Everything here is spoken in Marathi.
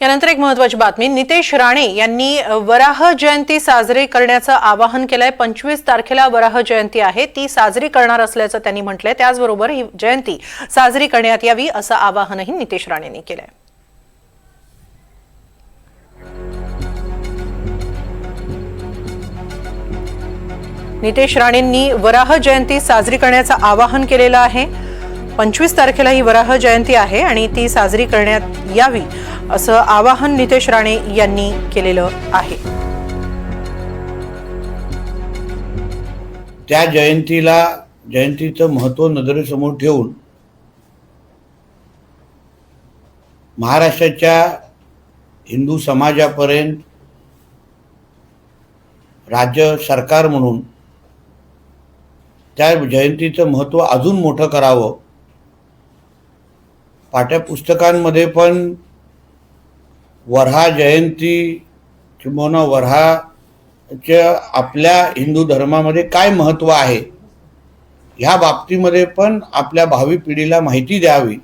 यानंतर एक महत्वाची बातमी. नितेश राणे यांनी वराह जयंती साजरी करण्याचं आवाहन केलंय. पंचवीस तारखेला वराह जयंती आहे. ती साजरी करणार असल्याचं त्यांनी म्हटलंय. त्याचबरोबर ही जयंती साजरी करण्यात यावी असं आवाहनही नितेश राणेंनी केलंय. नितेश राणेंनी वराह जयंती साजरी करण्याचं आवाहन केलेलं आहे. पंचवीस तारखेला ही वराह जयंती आहे आणि ती साजरी करण्यात यावी असं आवाहन नितेश राणे यांनी केलेलं आहे. त्या जयंतीला जयंतीचं महत्त्व नजरेसमोर ठेवून महाराष्ट्राच्या हिंदू समाजापर्यंत राज्य सरकार म्हणून त्या जयंतीचं महत्त्व अजून मोठं करावं पाठ्यपुस्तकांमध्ये पण वऱ्हा जयंती किंवा वऱ्हाच्या आपल्या हिंदू धर्मामध्ये काय महत्त्व आहे? ह्या बाबतीमध्ये पण आपल्या भावी पिढीला माहिती द्यावी.